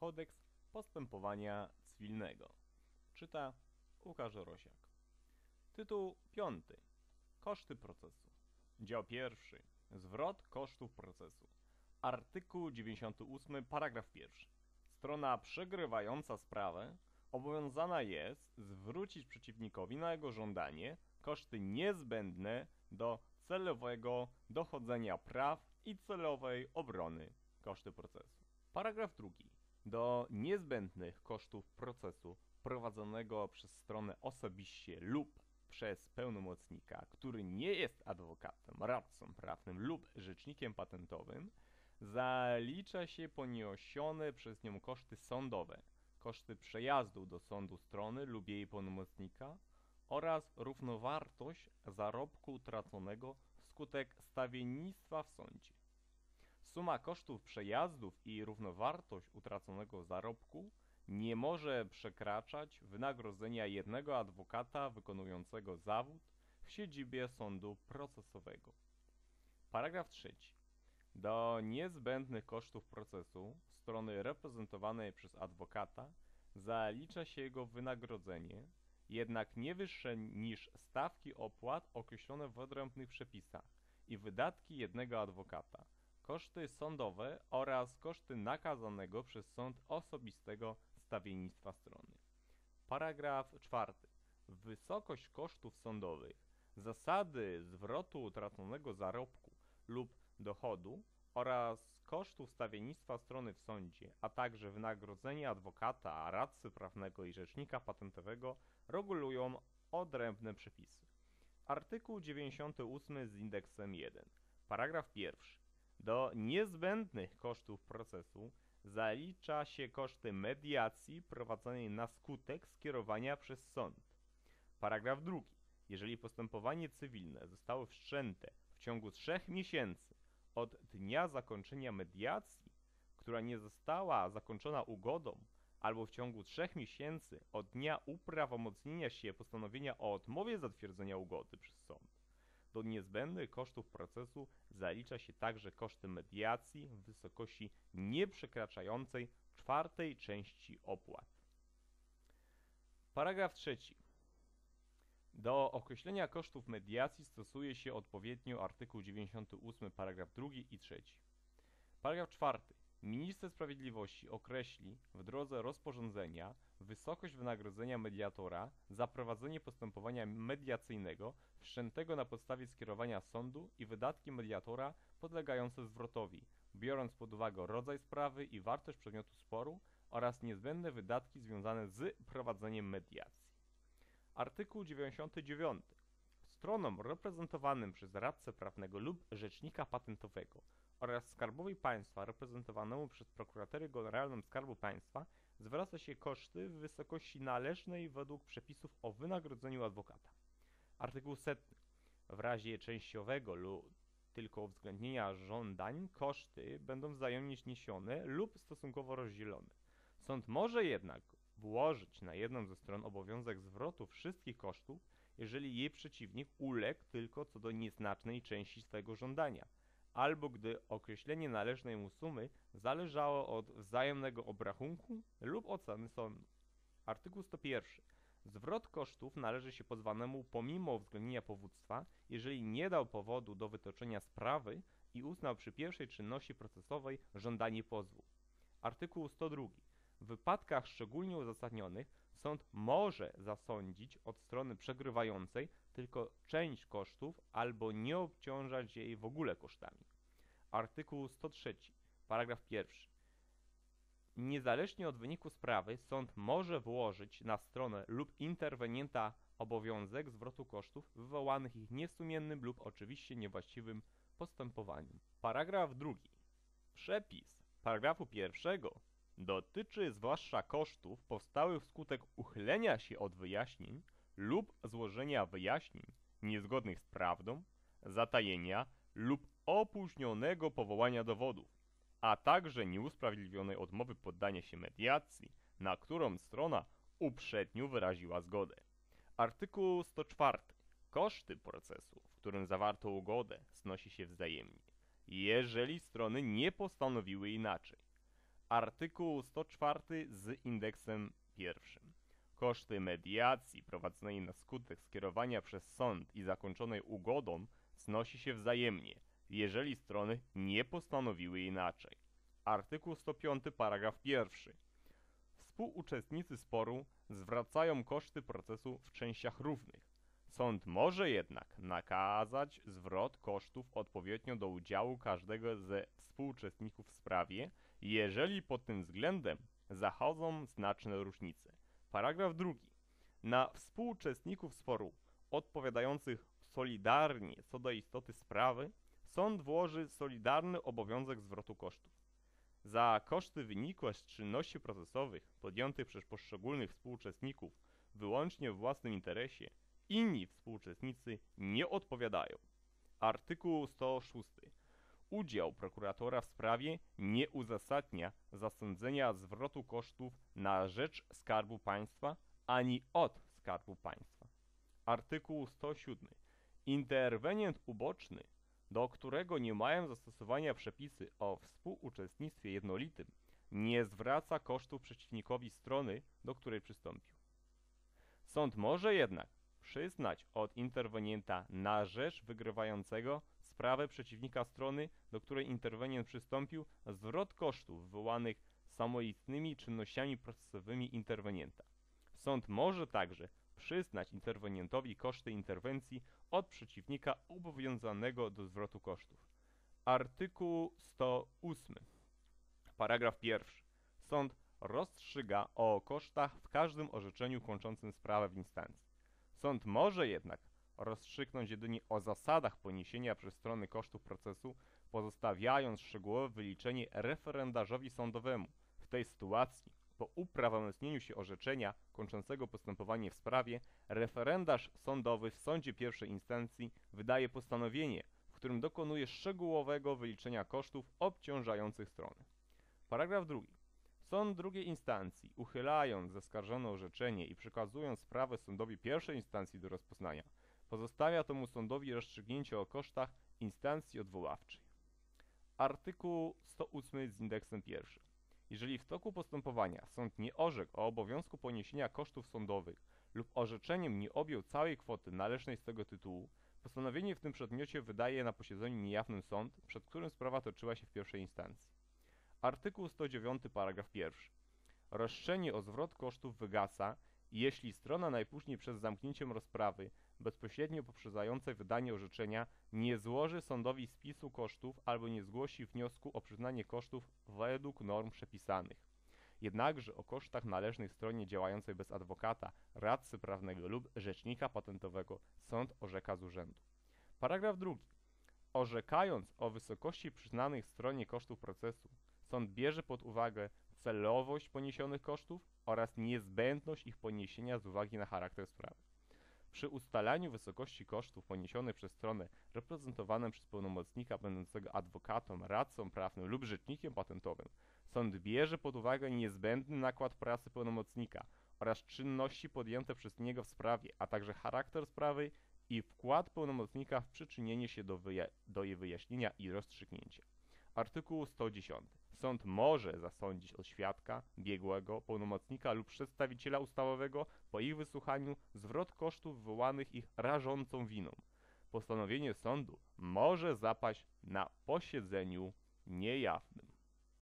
Kodeks Postępowania Cywilnego. Czyta Łukasz Rosiak. Tytuł piąty. Koszty procesu. Dział pierwszy. Zwrot kosztów procesu. Artykuł 98, paragraf pierwszy. Strona przegrywająca sprawę obowiązana jest zwrócić przeciwnikowi na jego żądanie koszty niezbędne do celowego dochodzenia praw i celowej obrony koszty procesu. Paragraf drugi. Do niezbędnych kosztów procesu prowadzonego przez stronę osobiście lub przez pełnomocnika, który nie jest adwokatem, radcą prawnym lub rzecznikiem patentowym, zalicza się poniesione przez nią koszty sądowe, koszty przejazdu do sądu strony lub jej pełnomocnika oraz równowartość zarobku utraconego wskutek stawiennictwa w sądzie. Suma kosztów przejazdów i równowartość utraconego zarobku nie może przekraczać wynagrodzenia jednego adwokata wykonującego zawód w siedzibie sądu procesowego. Paragraf trzeci. Do niezbędnych kosztów procesu strony reprezentowanej przez adwokata zalicza się jego wynagrodzenie, jednak nie wyższe niż stawki opłat określone w odrębnych przepisach i wydatki jednego adwokata, koszty sądowe oraz koszty nakazanego przez sąd osobistego stawiennictwa strony. Paragraf czwarty. Wysokość kosztów sądowych, zasady zwrotu utraconego zarobku lub dochodu oraz kosztów stawiennictwa strony w sądzie, a także wynagrodzenia adwokata, radcy prawnego i rzecznika patentowego regulują odrębne przepisy. Artykuł 98 z indeksem 1. Paragraf pierwszy. Do niezbędnych kosztów procesu zalicza się koszty mediacji prowadzonej na skutek skierowania przez sąd. Paragraf drugi. Jeżeli postępowanie cywilne zostało wszczęte w ciągu trzech miesięcy od dnia zakończenia mediacji, która nie została zakończona ugodą, albo w ciągu trzech miesięcy od dnia uprawomocnienia się postanowienia o odmowie zatwierdzenia ugody przez sąd. Do niezbędnych kosztów procesu zalicza się także koszty mediacji w wysokości nieprzekraczającej czwartej części opłat. Paragraf trzeci. Do określenia kosztów mediacji stosuje się odpowiednio artykuł 98 paragraf 2 i 3. Paragraf 4. Minister Sprawiedliwości określi w drodze rozporządzenia wysokość wynagrodzenia mediatora za prowadzenie postępowania mediacyjnego wszczętego na podstawie skierowania sądu i wydatki mediatora podlegające zwrotowi, biorąc pod uwagę rodzaj sprawy i wartość przedmiotu sporu oraz niezbędne wydatki związane z prowadzeniem mediacji. Artykuł 99. Stronom reprezentowanym przez radcę prawnego lub rzecznika patentowego oraz Skarbowi Państwa reprezentowanemu przez Prokuratorię Generalną Skarbu Państwa zwraca się koszty w wysokości należnej według przepisów o wynagrodzeniu adwokata. Artykuł 100. W razie częściowego lub tylko uwzględnienia żądań koszty będą wzajemnie zniesione lub stosunkowo rozdzielone. Sąd może jednak włożyć na jedną ze stron obowiązek zwrotu wszystkich kosztów, jeżeli jej przeciwnik uległ tylko co do nieznacznej części swego żądania, albo gdy określenie należnej mu sumy zależało od wzajemnego obrachunku lub oceny sądu. Artykuł 101. Zwrot kosztów należy się pozwanemu pomimo uwzględnienia powództwa, jeżeli nie dał powodu do wytoczenia sprawy i uznał przy pierwszej czynności procesowej żądanie pozwu. Artykuł 102. W wypadkach szczególnie uzasadnionych sąd może zasądzić od strony przegrywającej tylko część kosztów albo nie obciążać jej w ogóle kosztami. Artykuł 103. Paragraf 1. Niezależnie od wyniku sprawy sąd może włożyć na stronę lub interwenienta obowiązek zwrotu kosztów wywołanych ich niesumiennym lub oczywiście niewłaściwym postępowaniem. Paragraf 2. Przepis paragrafu pierwszego dotyczy zwłaszcza kosztów powstałych wskutek uchylenia się od wyjaśnień lub złożenia wyjaśnień niezgodnych z prawdą, zatajenia lub opóźnionego powołania dowodów, a także nieusprawiedliwionej odmowy poddania się mediacji, na którą strona uprzednio wyraziła zgodę. Artykuł 104. Koszty procesu, w którym zawarto ugodę, znosi się wzajemnie, jeżeli strony nie postanowiły inaczej. Artykuł 104 z indeksem pierwszym. Koszty mediacji prowadzonej na skutek skierowania przez sąd i zakończonej ugodą znosi się wzajemnie, jeżeli strony nie postanowiły inaczej. Artykuł 105 paragraf 1. Współuczestnicy sporu zwracają koszty procesu w częściach równych. Sąd może jednak nakazać zwrot kosztów odpowiednio do udziału każdego ze współuczestników w sprawie, jeżeli pod tym względem zachodzą znaczne różnice. Paragraf drugi. Na współuczestników sporu odpowiadających solidarnie co do istoty sprawy, sąd włoży solidarny obowiązek zwrotu kosztów. Za koszty wynikłe z czynności procesowych podjętych przez poszczególnych współuczestników wyłącznie w własnym interesie, inni współuczestnicy nie odpowiadają. Artykuł 106. Udział prokuratora w sprawie nie uzasadnia zasądzenia zwrotu kosztów na rzecz Skarbu Państwa ani od Skarbu Państwa. Artykuł 107. Interwenient uboczny, do którego nie mają zastosowania przepisy o współuczestnictwie jednolitym, nie zwraca kosztów przeciwnikowi strony, do której przystąpił. Sąd może jednak przyznać od interwenienta na rzecz wygrywającego sprawę przeciwnika strony, do której interwenient przystąpił, zwrot kosztów wywołanych samoistnymi czynnościami procesowymi interwenienta. Sąd może także przyznać interwenientowi koszty interwencji od przeciwnika obowiązanego do zwrotu kosztów. Artykuł 108. Paragraf 1. Sąd rozstrzyga o kosztach w każdym orzeczeniu kończącym sprawę w instancji. Sąd może jednak rozstrzygnąć jedynie o zasadach poniesienia przez strony kosztów procesu, pozostawiając szczegółowe wyliczenie referendarzowi sądowemu. W tej sytuacji, po uprawomocnieniu się orzeczenia kończącego postępowanie w sprawie, referendarz sądowy w sądzie pierwszej instancji wydaje postanowienie, w którym dokonuje szczegółowego wyliczenia kosztów obciążających strony. Paragraf drugi. Sąd drugiej instancji, uchylając zaskarżone orzeczenie i przekazując sprawę sądowi pierwszej instancji do rozpoznania, pozostawia temu sądowi rozstrzygnięcie o kosztach instancji odwoławczej. Artykuł 108 z indeksem pierwszym. Jeżeli w toku postępowania sąd nie orzekł o obowiązku poniesienia kosztów sądowych lub orzeczeniem nie objął całej kwoty należnej z tego tytułu, postanowienie w tym przedmiocie wydaje na posiedzeniu niejawnym sąd, przed którym sprawa toczyła się w pierwszej instancji. Artykuł 109 paragraf 1. Roszczenie o zwrot kosztów wygasa, jeśli strona najpóźniej przed zamknięciem rozprawy, bezpośrednio poprzedzającej wydanie orzeczenia, nie złoży sądowi spisu kosztów albo nie zgłosi wniosku o przyznanie kosztów według norm przepisanych. Jednakże o kosztach należnych stronie działającej bez adwokata, radcy prawnego lub rzecznika patentowego sąd orzeka z urzędu. Paragraf drugi. Orzekając o wysokości przyznanych stronie kosztów procesu, sąd bierze pod uwagę celowość poniesionych kosztów oraz niezbędność ich poniesienia z uwagi na charakter sprawy. Przy ustalaniu wysokości kosztów poniesionych przez stronę reprezentowaną przez pełnomocnika będącego adwokatem, radcą prawnym lub rzecznikiem patentowym, sąd bierze pod uwagę niezbędny nakład pracy pełnomocnika oraz czynności podjęte przez niego w sprawie, a także charakter sprawy i wkład pełnomocnika w przyczynienie się do, do jej wyjaśnienia i rozstrzygnięcia. Artykuł 110. Sąd może zasądzić od świadka, biegłego, pełnomocnika lub przedstawiciela ustawowego po ich wysłuchaniu zwrot kosztów wywołanych ich rażącą winą. Postanowienie sądu może zapaść na posiedzeniu niejawnym.